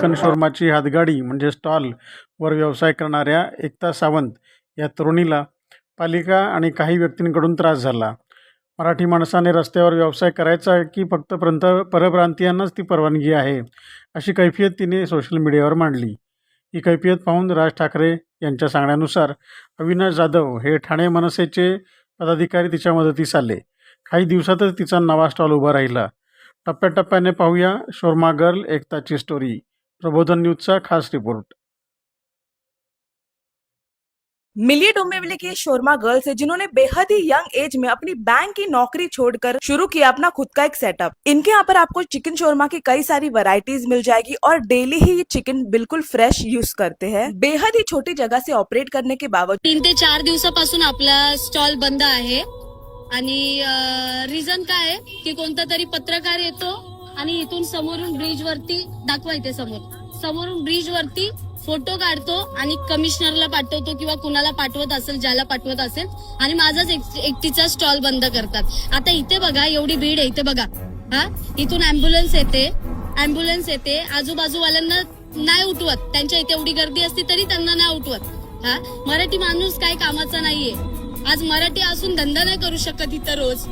Chicken शोरमाची हातगाडी म्हणजे स्टॉलवर व्यवसाय करणाऱ्या एकता सावंत या तरुणीला पालिका आणि काही व्यक्तींकडून त्रास झाला. मराठी माणसाने रस्त्यावर व्यवसाय करायचा की फक्त प्रंत परप्रांतीयांनाच ती परवानगी आहे अशी कैफियत तिने सोशल मीडियावर मांडली. ही कैफियत पाहून राज ठाकरे यांच्या सांगण्यानुसार अविनाश जाधव हे ठाणे मनसेचे पदाधिकारी तिच्या मदतीस आले. काही दिवसातच तिचा नवा स्टॉल उभा राहिला. टप्प्याटप्प्याने पाहूया शोरमा गर्ल एकताची स्टोरी प्रबोधन न्यूजचा खास रिपोर्ट। मिलिए डोंबिवली की शोरमा गर्ल्स है जिन्होंने बेहद ही यंग एज में अपनी बैंक की नौकरी छोड़कर शुरू किया अपना खुद का एक सेटअप। इनके यहाँ पर आपको चिकन शोरमा की कई सारी वैरायटीज मिल जाएगी और डेली ही ये चिकन बिल्कुल फ्रेश यूज़ करते हैं। बेहद ही छोटी जगह से ऑपरेट करने के बावजूद तीन ते चार दिवसापासून आपला स्टॉल बंद आहे आणि रिझन काय आहे की कोणता तरी पत्रकार येतो आणि इथून समोरून ब्रिज वरती दाखवा समोर. समोरून ब्रिज वरती फोटो काढतो आणि कमिशनरला पाठवतो किंवा कुणाला पाठवत असेल ज्याला पाठवत असेल. आणि माझाच एक- एकटीचा स्टॉल बंद करतात. आता इथे बघा एवढी भीड आहे. इथे बघा. हा? इथून अँब्युलन्स येते. अँब्युलन्स येते. आजूबाजूवाल्यांना नाही उठवत. त्यांच्या इथे एवढी गर्दी असते तरी त्यांना नाही उठवत. हा? मराठी माणूस काय कामाचा नाहीये. आज मराठी असून धंदा नाही करू शकत इथं रोज.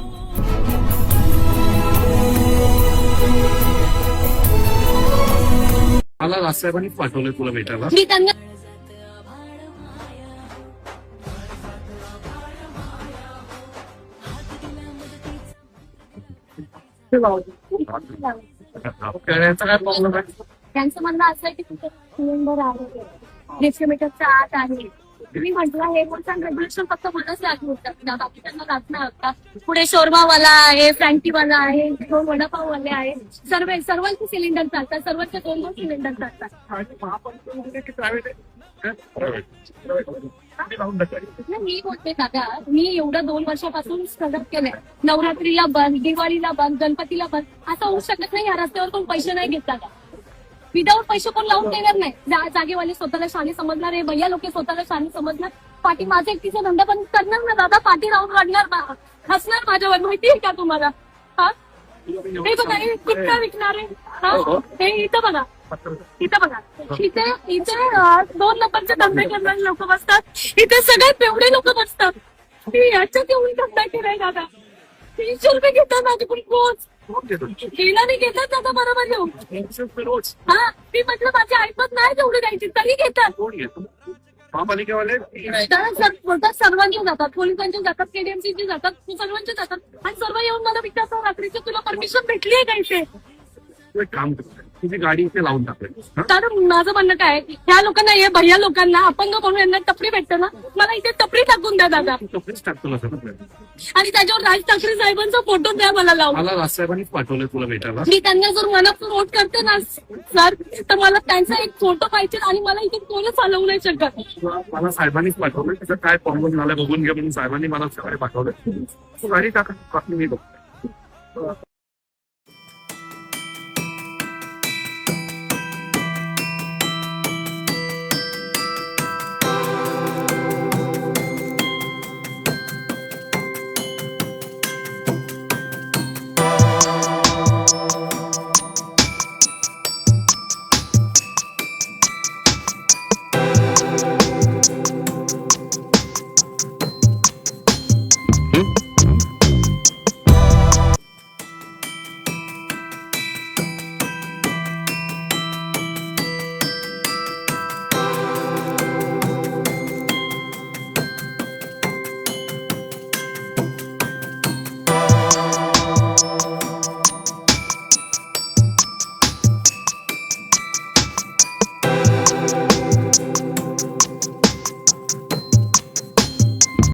मला राजसाहेबांनी पाठवलंय तुला भेटायला? मी त्यांना याचा काय प्रॉब्लेम आहे? त्यांचं म्हणणं असं आहे की तुमचं सिलेंडर आहे. डिस्ट्रीब्युटरच्या आत आहे. मी म्हटलं हे अँड रेग्युलेशन फक्त मलाच लागू होतात बाकी त्यांना होता. पुढे शोरमावाला आहे फ्रँकीवाला आहे दोन वडापाववाले आहे. सर्व सर्वांचे सिलेंडर चालतात सर्वांचे दोन दोन सिलेंडर चालतात. मी बोलते दादा मी एवढं दोन वर्षापासून स्ट्रगल केलंय. नवरात्रीला बंद दिवाळीला बंद गणपतीला बंद. असं होऊ शकत नाही या रस्त्यावर कोण पैसे नाही घेत दादा. विदाऊट पैसे कोण लावून देणार नाही. जा- जागेवाले स्वतःला शाणे समजणार आहे भैया लोक स्वतःला शाणे समजणार. पाठी माझा एकटीचा धंदा पण करणार ना दादा? पाठी राहून काढणार हसणार माझ्यावर माहितीये का तुम्हाला? हा? हे बघा हे विकणार आहे? हा? हे इथं बघा. इथं बघा. इथे इथे अं, दोन नंबरचे धंदे करणारे लोक बसतात. इथे सगळ्यात एवढे लोक बसतात. मी याच्यात एवढी धंदा केलाय दादा. तीनशे रुपये घेतात माझ्याकडून रोज. गेला नाही घेतात दादा बरोबर येऊन रोज हा मी म्हटलं माझी ऐपत नाही तेवढी द्यायची तरी घेतात. महापालिकेवाले? तर सर बोलतात सर्वांचे जातात. पोलिसांचे जातात केडीएमसीचे जातात सर्वांचे जातात. आणि सर्व येऊन मला विचारतात रात्रीची तुला परमिशन भेटली आहे का इथे? काम कर. तुझी गाडी इथे लावून टाकेल? तर माझं म्हणणं काय ह्या लोकांना हे भैया लोकांना अपंग म्हणून यांना टपरी भेटते ना? मला इथे टपरी टाकून द्या दादा. कपडेच टाकतो ना सगळं आणि त्याच्यावर राज ठाकरे साहेबांचा फोटो द्या मला लावून. मला राजसाहेबांनी पाठवलंय तुला भेटायला. मी त्यांना जर मनात वोट करते ना सर तर मला त्यांचा एक फोटो पाहिजे आणि मला इथे कोणच चालवू नाही शकत. तुला- मला साहेबांनीच पाठवलंय. त्याचं काय प्रॉब्लेम झालाय बघून घे म्हणून साहेबांनी मला सकाळी पाठवलंय. तू गाडी टाका बाकी मी बघतो.